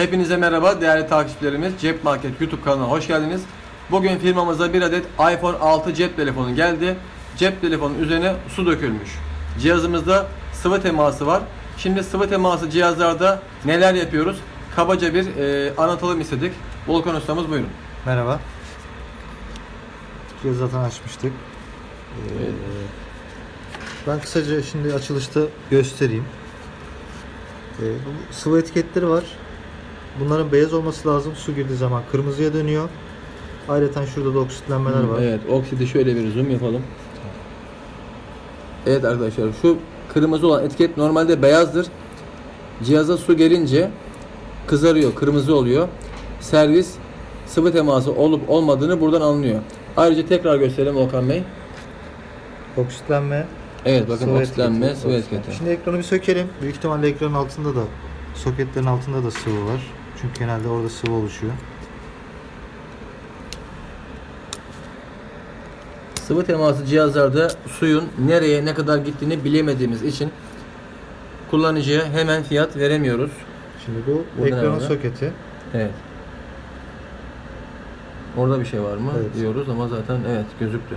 Hepinize merhaba değerli takipçilerimiz. Cep Market YouTube kanalına hoş geldiniz. Bugün firmamıza bir adet iPhone 6 cep telefonu geldi. Cep telefonun üzerine su dökülmüş. Cihazımızda sıvı teması var. Şimdi sıvı teması cihazlarda neler yapıyoruz? Kabaca bir e, anlatalım istedik. Volkan ustamız buyurun. Merhaba. Cihazı zaten açmıştık. Ee, Evet. Ben kısaca şimdi açılışta göstereyim. Ee, bu sıvı etiketleri var. Bunların beyaz olması lazım. Su girdiği zaman kırmızıya dönüyor. Ayrıca şurada da oksitlenmeler var. Evet, oksidi şöyle bir zoom yapalım. Evet arkadaşlar, şu kırmızı olan etiket normalde beyazdır. Cihaza su gelince kızarıyor, kırmızı oluyor. Servis sıvı teması olup olmadığını buradan anlıyor. Ayrıca tekrar gösterelim Volkan Bey. Oksitlenme. Evet bakın sıvı oksitlenme, etiketi, sıvı etiketi. Şimdi ekranı bir sökelim. Büyük ihtimalle ekranın altında da soketlerin altında da sıvı var. Çünkü genelde orada sıvı oluşuyor. Sıvı teması cihazlarda suyun nereye ne kadar gittiğini bilemediğimiz için kullanıcıya hemen fiyat veremiyoruz. Şimdi bu Burada ne ekranın var? soketi. Evet. Orada bir şey var mı Evet. diyoruz ama zaten evet gözüktü.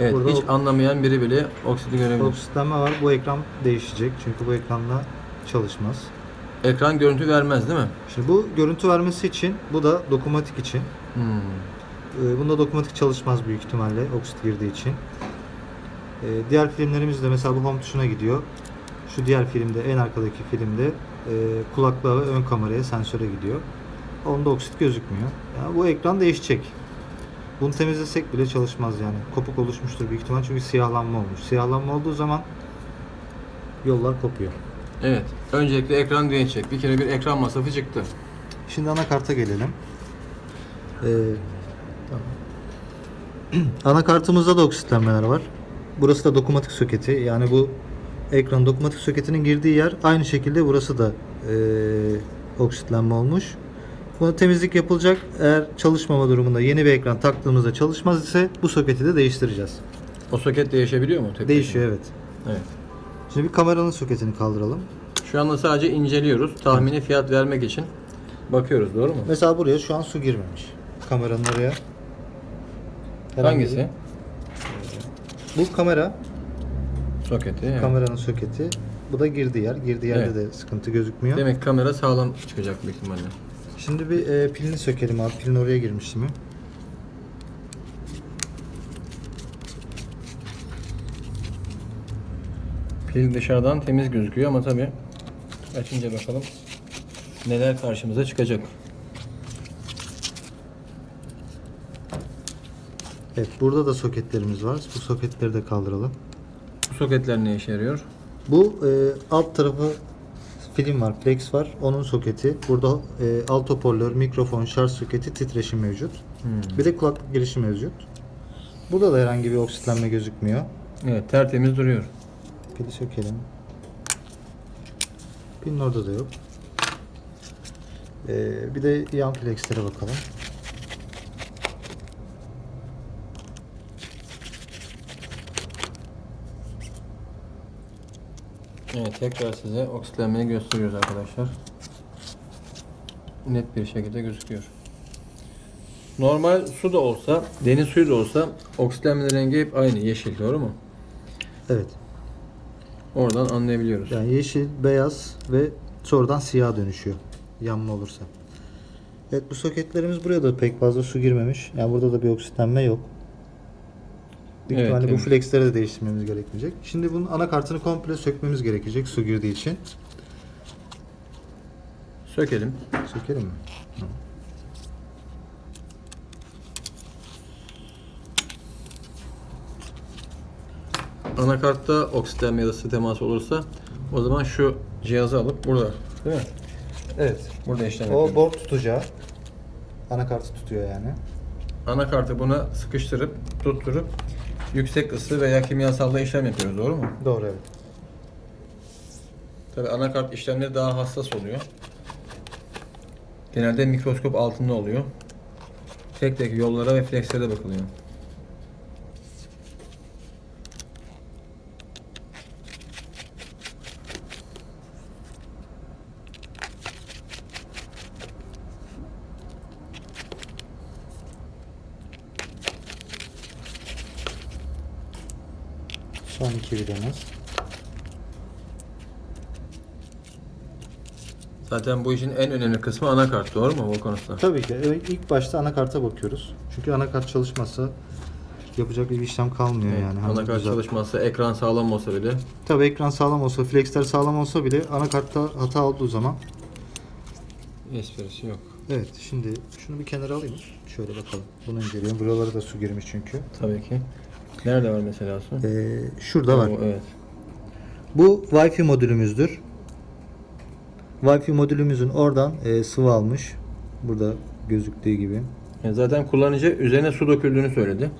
Evet Burada hiç o- anlamayan biri bile oksidi görebilir. Oksitlenme var. Bu ekran değişecek. Çünkü bu ekranla çalışmaz. Ekran görüntü vermez değil mi? Şimdi bu görüntü vermesi için, bu da dokunmatik için. Hmm. Ee, Bunda dokunmatik çalışmaz büyük ihtimalle oksit girdiği için. Ee, Diğer filmlerimizde mesela bu home tuşuna gidiyor. Şu diğer filmde, en arkadaki filmde e, kulaklığa ve ön kameraya, sensöre gidiyor. Onda oksit gözükmüyor. Yani bu ekran değişecek. Bunu temizlesek bile çalışmaz yani. Kopuk oluşmuştur büyük ihtimal çünkü siyahlanma olmuş. Siyahlanma olduğu zaman yollar kopuyor. Evet. Öncelikle ekran değişecek. Bir kere bir ekran masrafı çıktı. Şimdi anakarta gelelim. Ee, tamam. Anakartımızda da oksitlenmeler var. Burası da dokunmatik soketi. Yani bu ekran dokunmatik soketinin girdiği yer aynı şekilde burası da ee, oksitlenme olmuş. Buna temizlik yapılacak. Eğer çalışmama durumunda yeni bir ekran taktığımızda çalışmaz ise bu soketi de değiştireceğiz. O soket değişebiliyor mu? tek Değişiyor evet. Evet. Şimdi bir kameranın soketini kaldıralım. Şu anda sadece inceliyoruz. Tahmini fiyat vermek için bakıyoruz doğru mu? Mesela buraya şu an su girmemiş. Kameranın oraya. Herhangi bir- Hangisi? Bu kamera, Soketi. evet. kameranın soketi. Bu da girdi yer. Girdi yerde Evet. de sıkıntı gözükmüyor. Demek kamera sağlam çıkacak büyük ihtimalle. Şimdi bir e, pilini sökelim abi. Pilin oraya girmiş mi? Pil dışarıdan temiz gözüküyor ama tabi açınca bakalım neler karşımıza çıkacak. Evet, burada da soketlerimiz var. Bu soketleri de kaldıralım. Bu soketler ne işe yarıyor? Bu e, alt tarafı film var, flex var. Onun soketi. Burada e, alt hoparlör, mikrofon, şarj soketi, titreşim mevcut. Hmm. Bir de kulaklık girişi mevcut. Burada da herhangi bir oksitlenme gözükmüyor. Evet tertemiz duruyor. Pili sökelim. Pilin orada da yok. Ee, bir de yan flexlere bakalım. Evet tekrar size oksitlenmeyi gösteriyoruz arkadaşlar. Net bir şekilde gözüküyor. Normal su da olsa, deniz suyu da olsa oksitlenmenin rengi hep aynı yeşil doğru mu? Evet. Oradan anlayabiliyoruz. Yani yeşil, beyaz ve sonradan siyah dönüşüyor. Yanma olursa. Evet bu soketlerimiz buraya da pek fazla su girmemiş. Yani burada da bir oksitlenme yok. Büyük Evet, ihtimalle bu flexleri de değiştirmemiz gerekecek. Şimdi bunun anakartını komple sökmemiz gerekecek su girdiği için. Sökelim. Sökelim mi? Anakartta oksitlenme ya da ısı teması olursa o zaman şu cihazı alıp burada değil mi? Evet. Burada işlem O yapıyoruz. board tutacağı. Anakartı tutuyor yani. Anakartı buna sıkıştırıp tutturup yüksek ısı veya kimyasalla işlem yapıyoruz doğru mu? Doğru evet. Tabi anakart işlemleri daha hassas oluyor. Genelde mikroskop altında oluyor. Tek tek yollara ve flexlere bakılıyor. Son iki vidamız. Zaten bu işin en önemli kısmı anakart doğru mu bu konusunda? Tabii ki. Evet, ilk başta anakarta bakıyoruz. Çünkü anakart çalışmazsa yapacak bir işlem kalmıyor Evet, yani. Hemen anakart güzel- çalışmazsa ekran sağlam olsa bile Tabii ekran sağlam olsa, flexler sağlam olsa bile anakartta hata olduğu zaman esprisi yok. Evet şimdi şunu bir kenara alayım. Şöyle bakalım. Bunu inceleyelim. Buralara da su girmiş çünkü. Tabii ki. Nerede var mesela su? Ee, şurada var. Evet. Bu Wi-Fi modülümüzdür. Wi-Fi modülümüzün oradan e, sıvı almış. Burada gözüktüğü gibi. Yani zaten kullanıcı üzerine su döküldüğünü söyledi.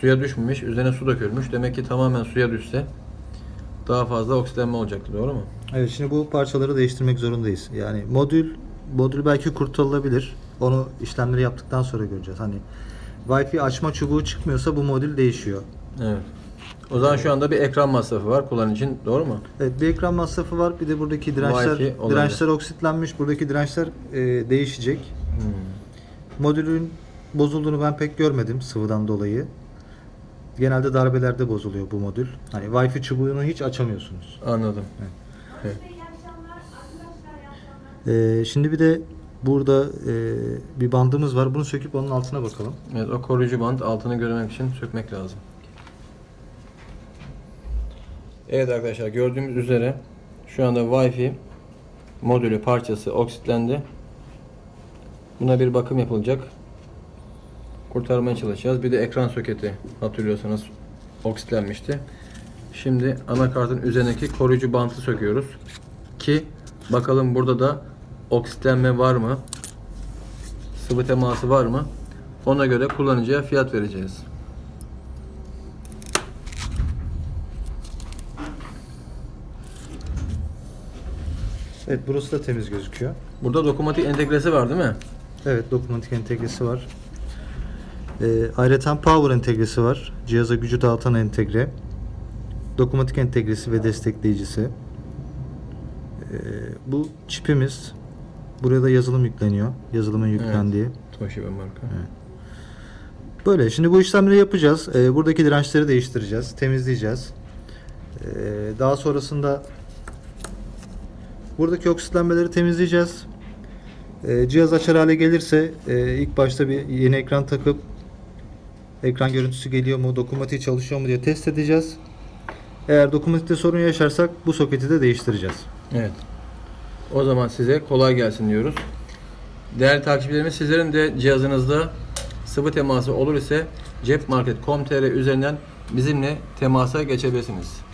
Suya düşmemiş, üzerine su dökülmüş. Demek ki tamamen suya düşse daha fazla oksitlenme olacaktı doğru mu? Evet şimdi bu parçaları değiştirmek zorundayız. Yani modül modül belki kurtarılabilir. Onu işlemleri yaptıktan sonra göreceğiz. Hani Wi-Fi açma çubuğu çıkmıyorsa bu modül değişiyor. Evet. O zaman şu anda bir ekran masrafı var kullanıcının doğru mu? Evet bir ekran masrafı var. Bir de buradaki dirençler Wi-Fi olabilir. dirençler oksitlenmiş. Buradaki dirençler e, değişecek. Hmm. Modülün bozulduğunu ben pek görmedim sıvıdan dolayı. Genelde darbelerde bozuluyor bu modül. Hani Wi-Fi çubuğunu hiç açamıyorsunuz. Anladım. Ee, şimdi bir de burada e, bir bandımız var. Bunu söküp onun altına bakalım. Evet o koruyucu bant altını görmek için sökmek lazım. Evet arkadaşlar gördüğümüz üzere şu anda Wi-Fi modülü parçası oksitlendi. Buna bir bakım yapılacak. Kurtarmaya çalışacağız. Bir de ekran soketi hatırlıyorsanız oksitlenmişti. Şimdi anakartın üzerindeki koruyucu bantı söküyoruz. Ki bakalım burada da oksitlenme var mı? Sıvı teması var mı? Ona göre kullanıcıya fiyat vereceğiz. Evet burası da temiz gözüküyor. Burada dokunmatik entegresi var değil mi? Evet dokunmatik entegresi var. Ee, ayrıca power entegresi var. Cihaza gücü dağıtan entegre. Dokunmatik entegresi ve destekleyicisi. Ee, bu çipimiz. Buraya da yazılım yükleniyor. Yazılımın yüklendiği. Toshiba marka. Böyle. Şimdi bu işlemleri yapacağız. Ee, buradaki dirençleri değiştireceğiz. Temizleyeceğiz. Ee, daha sonrasında buradaki oksitlenmeleri temizleyeceğiz. Ee, cihaz açar hale gelirse e, ilk başta bir yeni ekran takıp ekran görüntüsü geliyor mu, dokunmatiği çalışıyor mu diye test edeceğiz. Eğer dokunmatikte sorun yaşarsak bu soketi de değiştireceğiz. Evet. O zaman size kolay gelsin diyoruz. Değerli takipçilerimiz sizlerin de cihazınızda sıvı teması olur ise cepmarket.com.tr üzerinden bizimle temasa geçebilirsiniz.